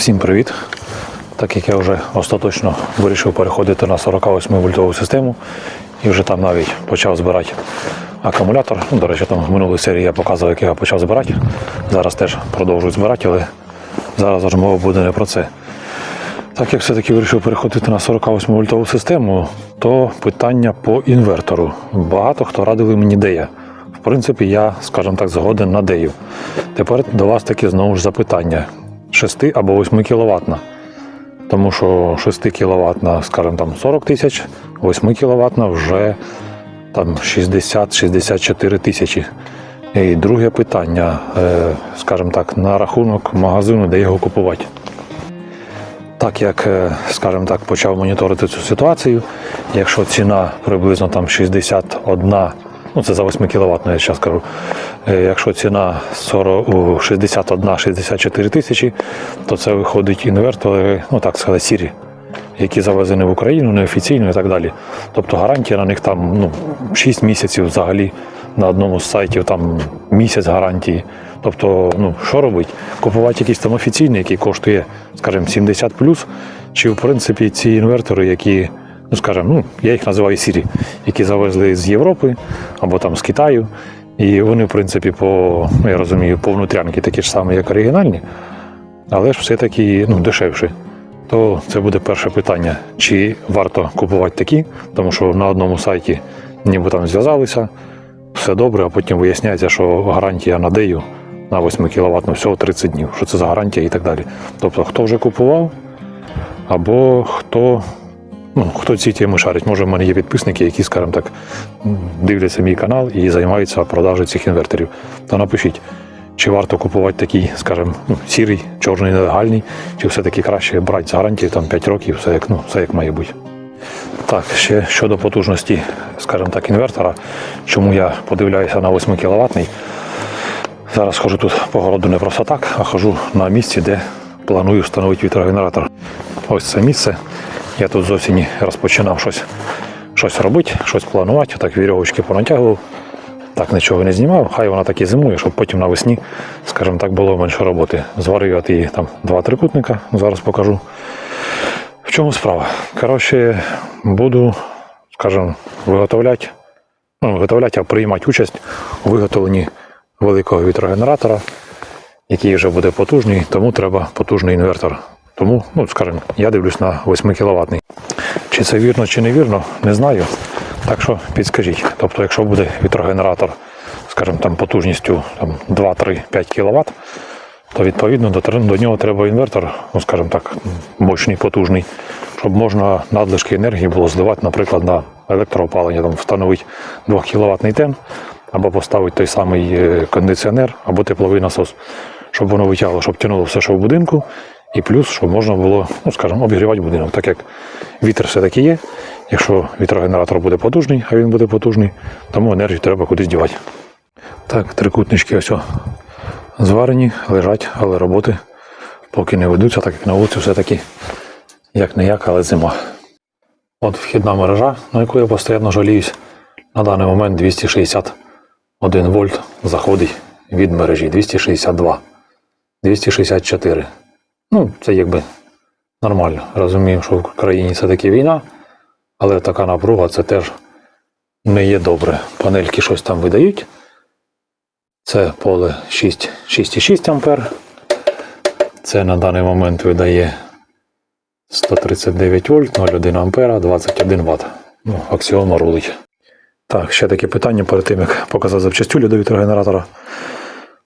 Всім привіт! Так як я вже остаточно вирішив переходити на 48 вольтову систему і вже там навіть почав збирати акумулятор. Ну, до речі, там в минулій серії я показував, як я почав збирати. Зараз теж продовжую збирати, але зараз розмова буде не про це. Так як все-таки вирішив переходити на 48 вольтову систему, то питання по інвертору. Багато хто радили мені дея. В принципі, я, скажімо так, згоден на дею. Тепер до вас таки знову ж запитання: 6 або 8 кВт. Тому що 6 кВт, скажімо там 40 тисяч, 8 кВт вже там 60-64 тисячі. І друге питання, е, скажімо так, на рахунок магазину, де його купувати. Так як, е, скажімо так, почав моніторити цю ситуацію, якщо ціна приблизно там 61, ну це за 8 кВт, я зараз кажу, е, якщо ціна 61-64 тисячі, то це виходить інвертори, ну так сказати, сірі, які завезені в Україну неофіційно і так далі. Тобто гарантія на них там ну, 6 місяців взагалі на одному з сайтів там місяць гарантії. Тобто, ну що робить? Купувати якийсь там офіційний, який коштує, скажімо, 70 чи в принципі ці інвертори, які, ну скажімо, ну я їх називаю сірі, які завезли з Європи або там з Китаю. І вони, в принципі, по, я розумію, по внутрянки такі ж самі, як оригінальні, але ж все-таки ну, дешевші. То це буде перше питання: чи варто купувати такі, тому що на одному сайті ніби там зв'язалися, все добре, а потім виясняється, що гарантія на дею на 8 кВт всього 30 днів. Що це за гарантія і так далі. Тобто, хто вже купував, або хто, ну, хто ці теми шарить. Може, в мене є підписники, які, скажімо так, дивляться мій канал і займаються продажею цих інверторів. То напишіть, чи варто купувати такий, скажімо, ну, сірий, чорний, нелегальний, чи все-таки краще брати з гарантії там 5 років, все як, ну, все як має бути. Так, ще щодо потужності, скажімо так, інвертора, чому я подивляюся на 8 кВт. Зараз хожу тут по городу не просто так, а хожу на місці, де планую встановити вітрогенератор. Ось це місце. Я тут з осені розпочинав щось, щось робити, щось планувати, так вірьовочки понатягував. Так нічого не знімав, хай вона так і зимує, щоб потім навесні, скажімо так, було менше роботи. Зварив я її там два трикутника, зараз покажу. В чому справа? Коротше, буду, скажімо, виготовляти, ну, виготовляти, а приймати участь у виготовленні великого вітрогенератора, який вже буде потужний, тому треба потужний інвертор. Тому, ну, скажімо, я дивлюсь на 8 кВт. Чи це вірно, чи не вірно, не знаю. Так що підскажіть. Тобто, якщо буде вітрогенератор, скажімо, там потужністю 2-3-5 кВт, то відповідно до, до нього треба інвертор, ну скажімо так, мощний, потужний, щоб можна надлишки енергії було зливати, наприклад, на електроопалення, там, встановити 2 кВт тен, або поставити той самий е, кондиціонер, або тепловий насос, щоб воно витягло, щоб тянуло все, що в будинку, і плюс, щоб можна було, ну скажімо, обігрівати будинок, так як вітер все-таки є. Якщо вітрогенератор буде потужний, а він буде потужний, тому енергію треба кудись дівати. Так, трикутнички ось зварені, лежать, але роботи поки не ведуться, так як на вулиці все-таки як не як, але зима. От вхідна мережа, на яку я постійно жаліюсь, на даний момент 261 вольт заходить від мережі 262, 264. Ну, це якби нормально. Розумію, що в країні це таки війна, але така напруга це теж не є добре. Панельки щось там видають. Це поле 6, 6,6 ампер. Це на даний момент видає 139 вольт, 0,1 ампера, 21 Вт. Ну, аксіома рулить. Так, ще таке питання перед тим, як показати запчастюлі до вітрогенератора.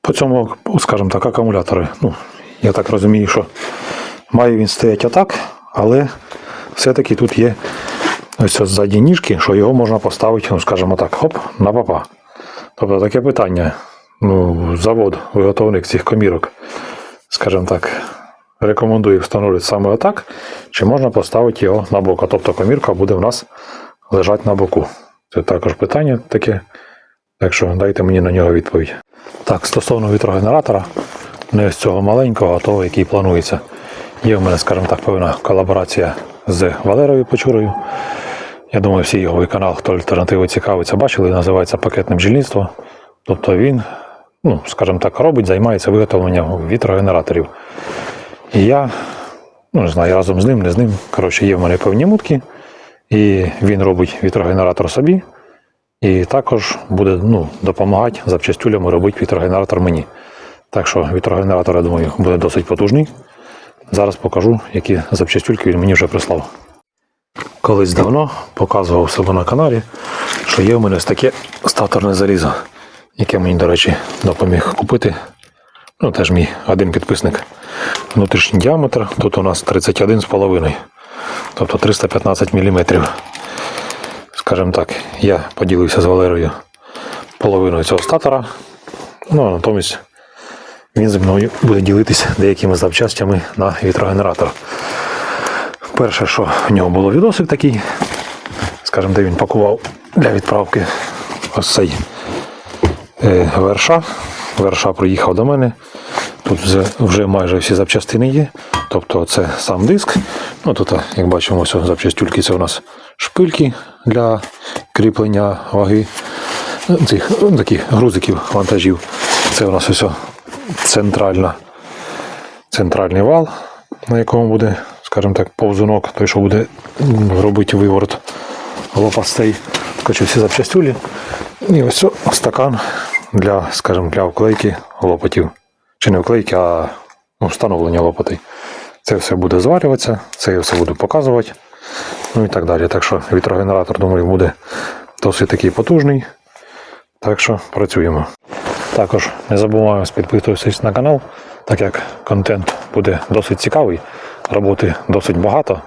По цьому, скажімо так, акумулятори. Ну, я так розумію, що має він стояти отак, але все-таки тут є ось ось ззаді ніжки, що його можна поставити, ну, скажімо так, хоп, на папа. Тобто таке питання. Ну, завод, виготовник цих комірок, скажімо так, рекомендує встановлювати саме отак, чи можна поставити його на бок. А тобто комірка буде в нас лежати на боку. Це також питання таке. Так що дайте мені на нього відповідь. Так, стосовно вітрогенератора, не з цього маленького, а того, який планується. Є в мене, скажімо так, певна колаборація з Валерою Печурою. Я думаю, всі його канал, хто альтернативи цікавиться, бачили, називається пакетне бджільництво. Тобто він, ну, скажімо так, робить, займається виготовленням вітрогенераторів. І я, ну не знаю, разом з ним, не з ним. Коротше, є в мене певні мутки, і він робить вітрогенератор собі. І також буде ну, допомагати запчастюлями робити вітрогенератор мені. Так що вітрогенератор, я думаю, буде досить потужний. Зараз покажу, які запчастюльки він мені вже прислав. Колись давно показував себе на каналі, що є в мене ось таке статорне залізо, яке мені, до речі, допоміг купити. Ну, теж мій один підписник. Внутрішній діаметр тут у нас 31,5, тобто 315 мм. Скажімо так, я поділився з Валерою половиною цього статора. Ну, а натомість він зі мною буде ділитися деякими запчастями на вітрогенератор. Перше, що в нього було відосик такий, скажімо, де він пакував для відправки ось цей е, верша. Верша приїхав до мене. Тут вже, майже всі запчастини є. Тобто це сам диск. Ну тут, як бачимо, ось запчастюльки це у нас шпильки для кріплення ваги цих ну, таких грузиків, вантажів. Це у нас ось центральна, центральний вал, на якому буде, скажімо так, повзунок, той, що буде робити виворот лопастей. Скочу всі запчастюлі. І ось стакан для, скажімо, для вклейки лопатів. Чи не вклейки, а ну, встановлення лопатей. Це все буде зварюватися, це я все буду показувати. Ну і так далі. Так що вітрогенератор, думаю, буде досить такий потужний. Так що працюємо. Також не забуваємо підписуватися на канал, так як контент буде досить цікавий, роботи досить багато.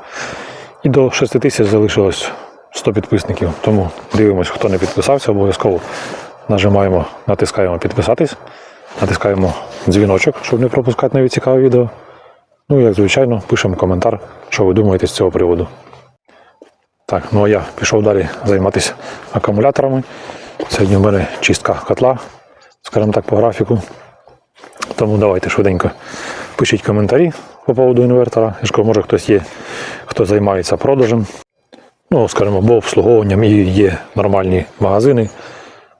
І до 6 тисяч залишилось 100 підписників. Тому дивимось, хто не підписався, обов'язково нажимаємо, натискаємо підписатись, натискаємо дзвіночок, щоб не пропускати нові цікаві відео. Ну і як звичайно, пишемо коментар, що ви думаєте з цього приводу. Так, ну а я пішов далі займатися акумуляторами. Сьогодні в мене чистка котла, скажімо так, по графіку. Тому давайте швиденько пишіть коментарі по поводу інвертора. Я ж може хтось є, хто займається продажем. Ну, скажімо, або обслуговуванням і є нормальні магазини,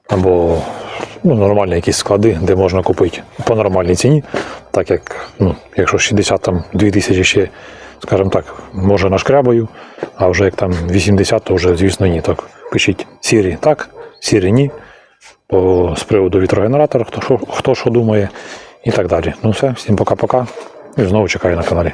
або ну, нормальні якісь склади, де можна купити по нормальній ціні. Так як, ну, якщо 60 там 2000 ще, скажімо так, може нашкрябаю, а вже як там 80, то вже, звісно, ні. Так пишіть сірі так, сірі ні. По, з приводу вітрогенератора, хто що, хто що думає, і так далі. Ну все, всім пока-пока. І знову чекаю на каналі.